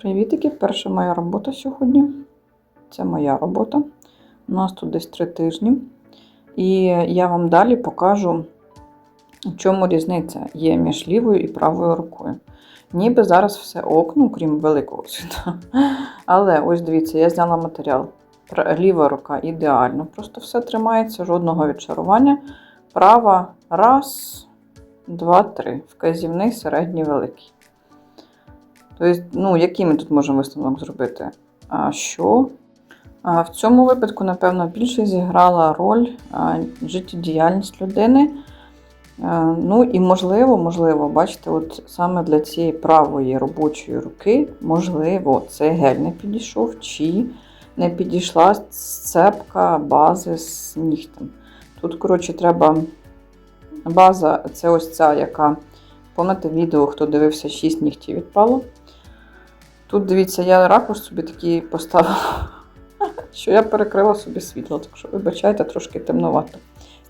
Привітики! Перша моя робота сьогодні. Це моя робота. У нас тут десь три тижні. І я вам далі покажу, в чому різниця є між лівою і правою рукою. Ніби зараз все ок, ну, крім великого світа. Але ось дивіться, я зняла матеріал. Ліва рука ідеально. Просто все тримається, жодного відчарування. Права раз, два, три. Вказівний, середній, великий. Тобто, ну, який ми тут можемо висновок зробити? А що? А в цьому випадку, напевно, більше зіграла роль життєдіяльність людини. Ну і можливо, можливо, бачите, от саме для цієї правої робочої руки, можливо, цей гель не підійшов, чи не підійшла сцепка бази з нігтем. Тут, коротше, треба база, це ось ця, яка, пам'ятаєте відео, хто дивився, 6 нігтів відпало. Тут, дивіться, я ракурс собі такий поставила, що я перекрила собі світло, так що, вибачайте, трошки темновато.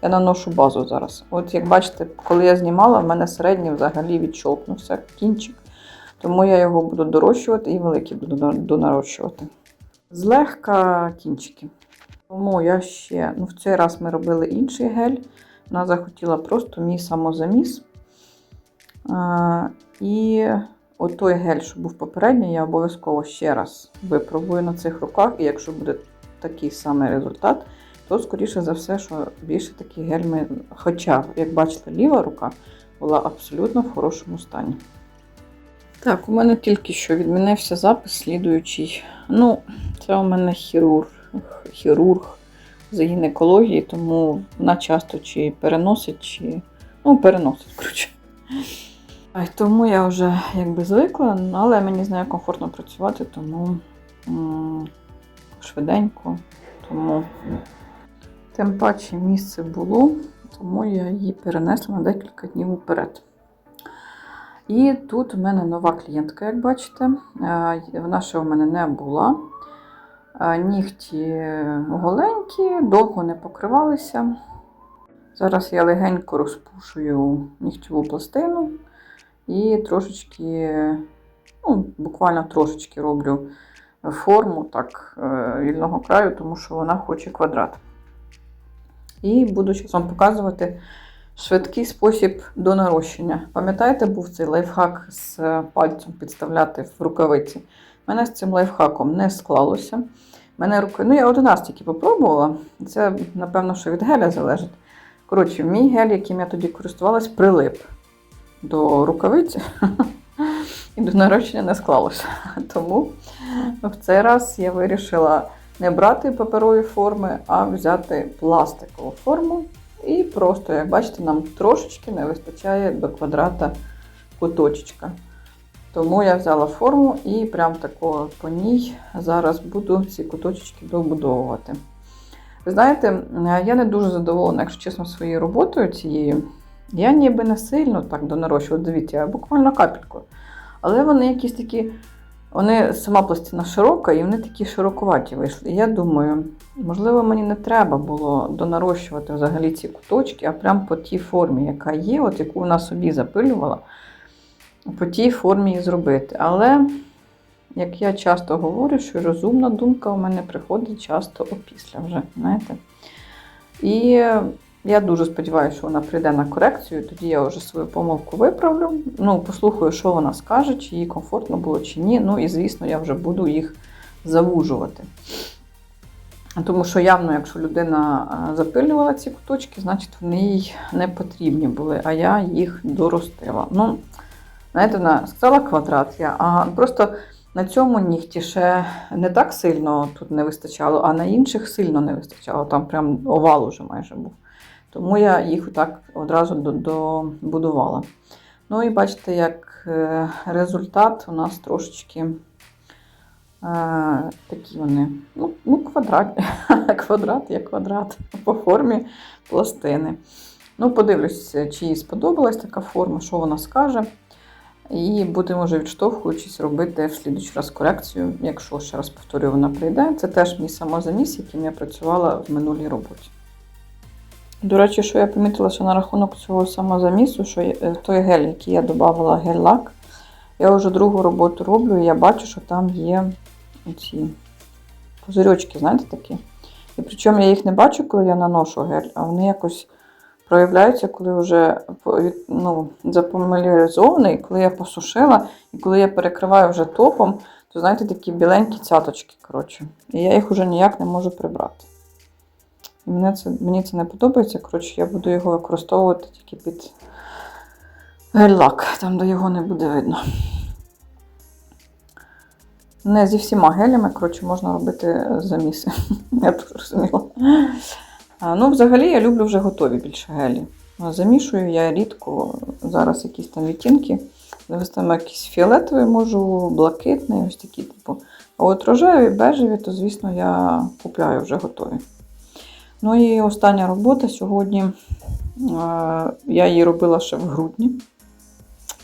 Я наношу базу зараз. От як бачите, коли я знімала, в мене середній взагалі відщолкнувся кінчик. Тому я його буду дорощувати і великий буду донарощувати. Злегка кінчики. Тому я ще, ну в цей раз ми робили інший гель. Вона захотіла просто мій самозаміс. А, і от той гель, що був попередній, я обов'язково ще раз випробую на цих руках. І якщо буде такий самий результат, то, скоріше за все, що більше такий гель ми. Хоча, як бачите, ліва рука була абсолютно в хорошому стані. Так, у мене тільки що відмінився запис слідуючий. Ну, це у мене хірург, хірург з гінекології, тому вона часто чи переносить, чи. Ну, переносить, коротше. Тому я вже якби звикла, але мені з нею комфортно працювати, тому швиденько. Тому тим паче місце було, тому я її перенесла на декілька днів вперед. І тут у мене нова клієнтка, як бачите. Е, Вона ще у мене не була. Е, Нігті голенькі, довго не покривалися. Зараз я легенько розпушую нігтєву пластину і трошечки, ну, буквально трошечки роблю форму так, е, вільного краю, тому що вона хоче квадрат. І буду зараз вам показувати швидкий спосіб до нарощення. Пам'ятаєте, був цей лайфхак з пальцем підставляти в рукавиці? У мене з цим лайфхаком не склалося. Мене руки... Ну, я один раз тільки попробувала. Це, напевно, що від геля залежить. Коротше, мій гель, яким я тоді користувалась, прилип до рукавиці. І до нарощення не склалося. Тому в цей раз я вирішила не брати паперові форми, а взяти пластикову форму. І просто, як бачите, нам трошечки не вистачає до квадрата куточечка. Тому я взяла форму і прям тако по ній зараз буду ці куточки добудовувати. Ви знаєте, я не дуже задоволена, якщо чесно, своєю роботою цією. Я ніби не сильно так донарощувала, дивіться, я буквально капельку. Але вони якісь такі, вони сама пластина широка, і вони такі широкуваті вийшли. І я думаю, можливо, мені не треба було донарощувати взагалі ці куточки, а прям по тій формі, яка є, от яку вона собі запилювала, по тій формі і зробити. Але, як я часто говорю, що розумна думка у мене приходить часто опісля вже, знаєте. І я дуже сподіваюся, що вона прийде на корекцію, тоді я вже свою помилку виправлю. Ну, послухаю, що вона скаже, чи їй комфортно було, чи ні. Ну і, звісно, я вже буду їх завужувати. Тому що явно, якщо людина запилювала ці куточки, значить вони їй не потрібні були, а я їх доростила. Ну, знаєте, вона сказала квадрат, я, а просто на цьому нігті ще не так сильно тут не вистачало, а на інших сильно не вистачало. Там прям овал уже майже був. Тому я їх так одразу добудувала. Ну і бачите, як е, результат у нас трошечки е, такі вони. Ну, ну квадрат, квадрат є квадрат по формі пластини. Ну, подивлюсь, чи їй сподобалась така форма, що вона скаже. І будемо вже відштовхуючись робити в слідуючий раз корекцію, якщо ще раз повторюю, вона прийде. Це теж мій самозаміс, яким я працювала в минулій роботі. До речі, що я помітила, що на рахунок цього самозамісу, що е, той гель, який я додавала гель-лак, Я вже другу роботу роблю, і я бачу, що там є ці пузирьочки, знаєте, такі. І причому я їх не бачу, коли я наношу гель, а вони якось проявляються, коли вже ну, запомаляризований, коли я посушила, і коли я перекриваю вже топом, то знаєте, такі біленькі цяточки, коротше. І я їх вже ніяк не можу прибрати. І це, мені це не подобається. Коротше, я буду його використовувати тільки під гель-лак, там, де його не буде видно. Не зі всіма гелями, коротше, можна робити заміси. Я так зрозуміла. Ну, взагалі, я люблю вже готові більше гелі. Замішую я рідко зараз якісь там відтінки. Ось там якийсь фіолетовий можу, блакитний, ось такі, типу. А от рожеві, бежеві, то, звісно, я купляю вже готові. Ну і остання робота сьогодні. е, Я її робила ще в грудні,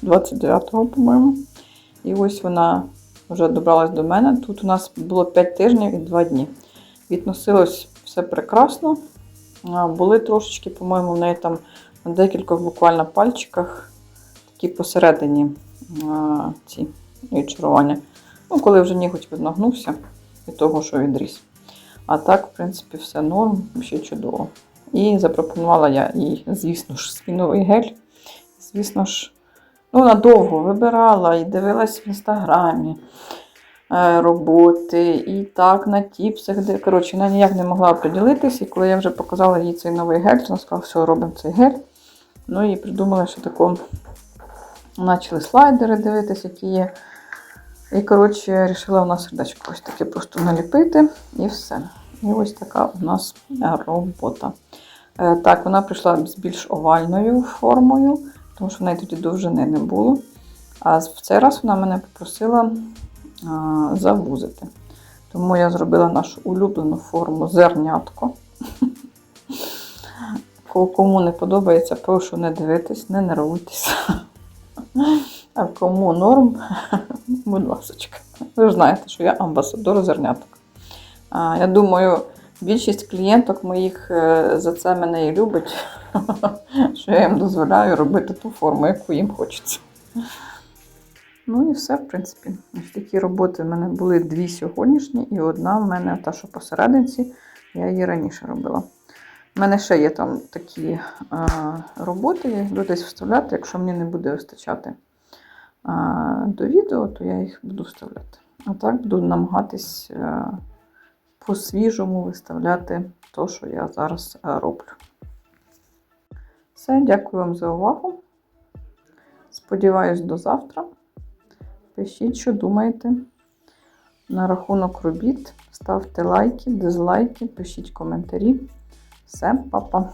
29-го, по-моєму. І ось вона вже добралась до мене. Тут у нас було 5 тижнів і 2 дні. Відносилось все прекрасно. Були трошечки, по-моєму, в неї там на декількох буквально пальчиках такі посередині ці відчарування. Ну, коли вже ніготь віднагнувся від того, що відріс. А так, в принципі, все норм, ще чудово. І запропонувала я їй, звісно ж, свій новий гель. Звісно ж, ну, вона довго вибирала і дивилась в інстаграмі е, роботи, і так на тіпсах, де коротше, вона ніяк не могла оприділитись. І коли я вже показала їй цей новий гель, вона сказала, все, робимо цей гель. Ну і придумали, що тако почали слайдери дивитись, які є. І, коротше, вирішила у нас сердечко ось таке просто наліпити і все. І ось така у нас робота. Е, Так, вона прийшла з більш овальною формою, тому що в неї тоді довжини не було. А в цей раз вона мене попросила завузити. Тому я зробила нашу улюблену форму зернятко. Кому не подобається, прошу не дивитись, не нервуйтесь. А кому норм, будь ласка. Ви ж знаєте, що я амбасадор зерняток. Я думаю, більшість клієнток моїх е, за це мене і любить, що я їм дозволяю робити ту форму, яку їм хочеться. Ну і все, в принципі. Ось такі роботи в мене були дві сьогоднішні, і одна в мене та, що посерединці, я її раніше робила. У мене ще є там такі е, роботи, я їх буду десь вставляти. Якщо мені не буде вистачати до відео, то я їх буду вставляти. А так буду намагатись е, по-свіжому виставляти те, що я зараз е, роблю. Все, дякую вам за увагу. Сподіваюсь, до завтра. Пишіть, що думаєте на рахунок робіт. Ставте лайки, дизлайки, пишіть коментарі. Все, па-па.